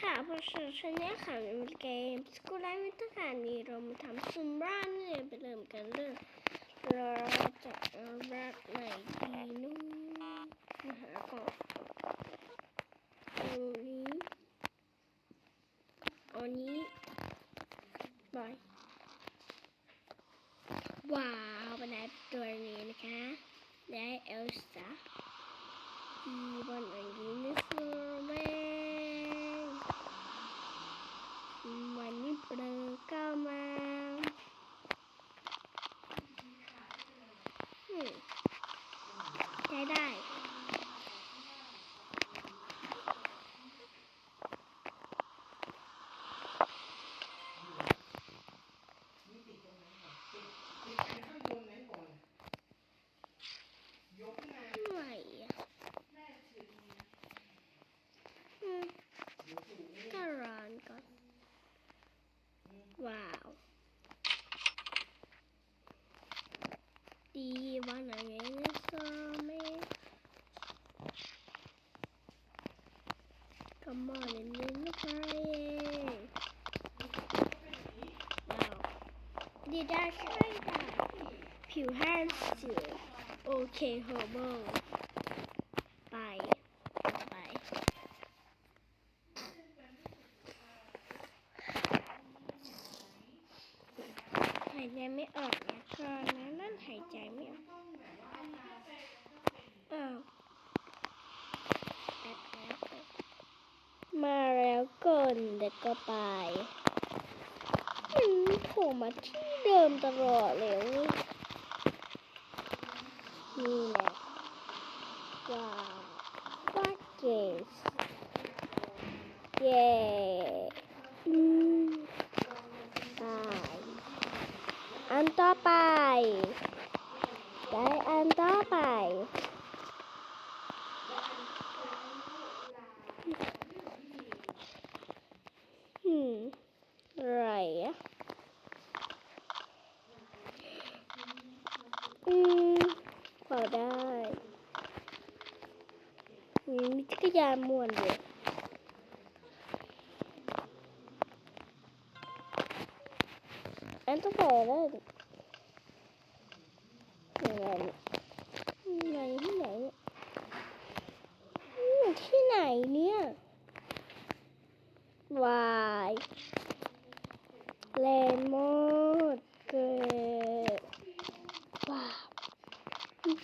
ค่ะเพราะฉะนั้นค่ะในเกมสกูไลท์มิตรการนี้เรามาทำซุมบ้านเนี่ยไปเริ่มกันเลยเราจะเอารักไหนดีนู้มาหาก่อนเอานี้อานี้บอยว้าวเป็นได้ตัวนี้นะคะ ได้เอลซ่า Even a dinosaur man วันนี้เปลือก็มาอืมใช้ได้ ไม่อะอืมก็ร้อนก่อน ว้าว ดีวันไหนเนี่ยสมัย Come on and then the party ว้าวดีได้ใช่ค่ะผิวแห้งเสียโอเคเฮอร์เบิลไปไป หายใจไม่ออกนะตอนนั้นนั่นหายใจไม่ออกอ้าวแป๊บแป๊บแป๊บมาแล้ว ก่อนเด็กก็ไปมันโผล่มาที่เดิมตลอดเลยเว้ยนี่แหละว้าวว่าเกสเย้อืมไป อันต่อไปได้อันต่อไป หืมอะไรอะอืมพอได้อื มีจักรยานม่วนเลยอันต่อไปได้ดิยังไงเนี่ยไหนที่ไหนที่ไหนเนี่ยวายแลนด์มอดเกิดว้าว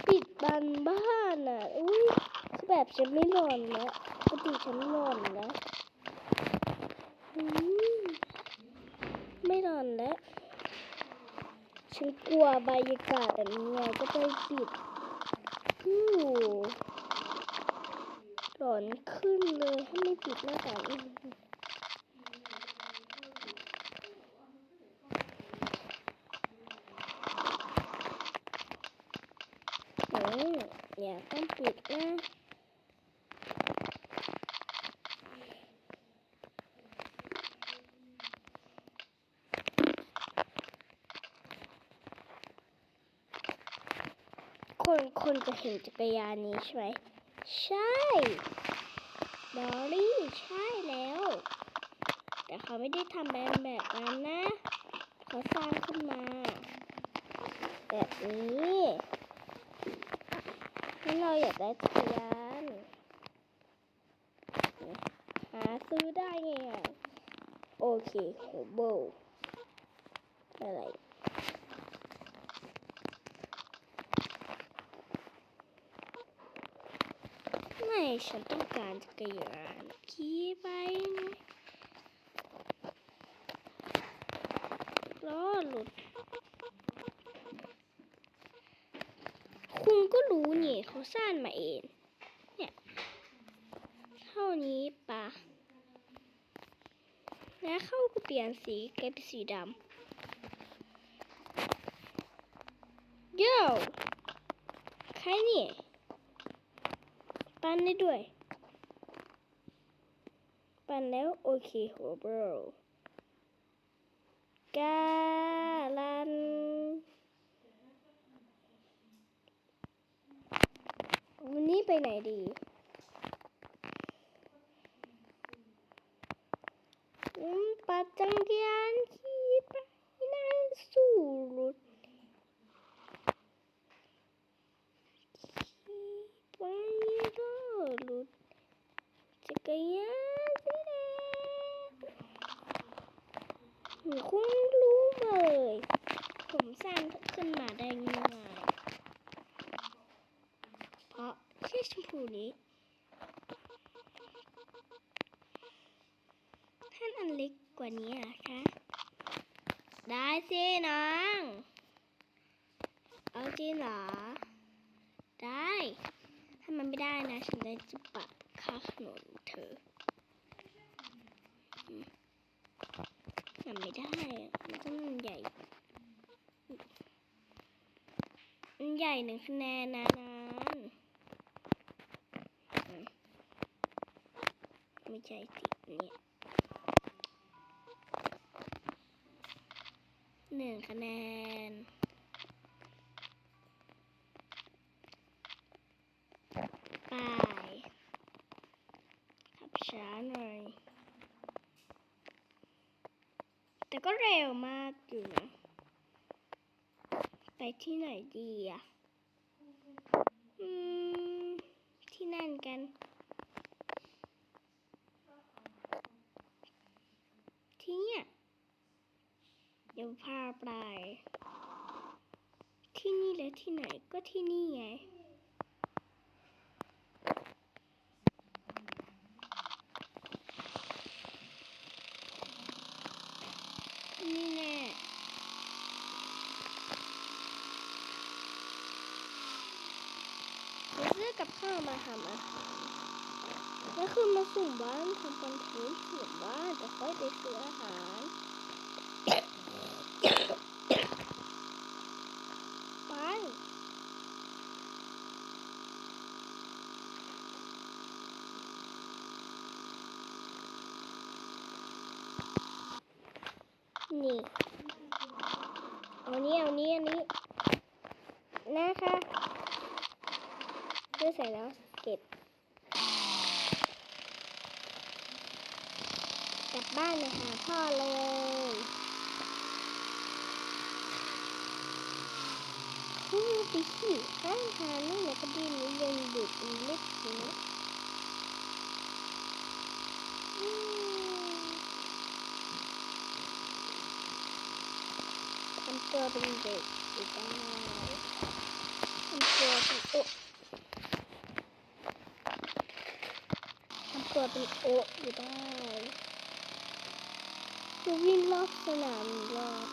ปิดบันบ้านอะ อุ้ย แบบฉันไม่นอนนะปกติฉันนอนนะไม่นอนแล้ว ฉันกลัวบรรยากาศแบบนี้ไงก็ไปปิดอู้ร้อนขึ้นเลยถ้าไม่ปิดหน้าต่างอีกอืมอย่าต้องปิดนะ คนคนจะเห็นจักรยานนี้ใช่ไหมใช่ดอลลี่ใช่แล้ว แต่เขาไม่ได้ทำแบบแบบนั้นนะเขาสร้างขึ้นมา แบบนี้ถ้าเราอยากได้จักรยานหาซื้อได้ไงอะโอเคโฮโบอะไร ไม่ ฉันต้องการจักรยานขี่ไปนะล้อหลุด คุณก็รู้นี่เขาสร้างมาเอง เนี่ย เท่านี้ปะแล้วเขาก็เปลี่ยนสีกลายเป็นสีดำโย่ใครเนี่ย ปั้นได้ด้วย ปั้นแล้วโอเคโฮเบร์กาลันวันนี้ไปไหนดี จังยานขี่ไปนั่งสู่รถขี่ไปก็รถจักรยานสีแดง คุณรู้เลย ผมสร้างขึ้นมาได้ง่ายเพราะชื่อชมพูนี้ ท่านอันเล็กกว่านี้อะคะ ได้สิน้องเอาจริงเหรอ ได้ถ้ามันไม่ได้นะ ฉันจะปักค่าขนมเธอ ทำไม่ได้มันต้องใหญ่มันใหญ่หนึ่งคะแนนนะนานไม่ใช่สิเนี่ยหนึ่งคะแนน ไปขับช้าหน่อย แต่ก็เร็วมากอยู่นะ ไปที่ไหนดีอะอืมที่นั่นกัน ที่เนี่ยเดี๋ยวพาไป ที่นี่และที่ไหนก็ที่นี่ไง นี่แน่เราซื้อ กับข้าวมาทำอาหารแล้วคือมาสุ่มบ้านทำคอนเทนต์สุ่มบ้านแต่ค่อยไปซื้ออาหารไปนี่เอานี้เอานี้อันนี้นะคะ ซื้อเสร็จแล้ว เก็บกลับบ้านไปหาพ่อเลยอืมไปขี่ข้างทางนี่แหละก็ดีนี้ยังดึกเล็กอยู่นะทำตัวเป็นเด็กอยู่ได้ทำตัวเป็นโอะทำ ตัวเป็นโอะอยู่ได้จะวิ่งรอบสนามกรอบ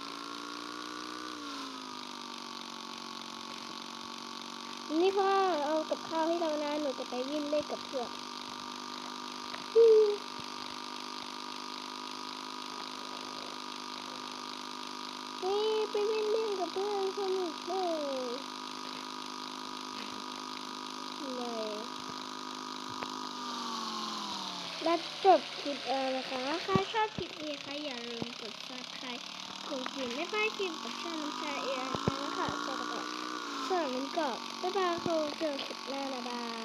นี่พ่อเอากับข้าวให้เรานะหนูจะไปวิ่งเล่นกับเพื่อนนี่ไปวิ่งเล่นกับเพื่อนสนุกเลยไง และจบคลิปเออนะคะถ้าชอบคลิปนี้ค่ะอย่าลืมกดซับสไครต์กดกริ่งไม่พลาดคลิปกับช่องน้ำชาเอนะคะสวัสดีค่ะสวัสดีค่ะสวัสดีค่ะบ๊ายบายค่ะเจอคลิปหน้านะบาย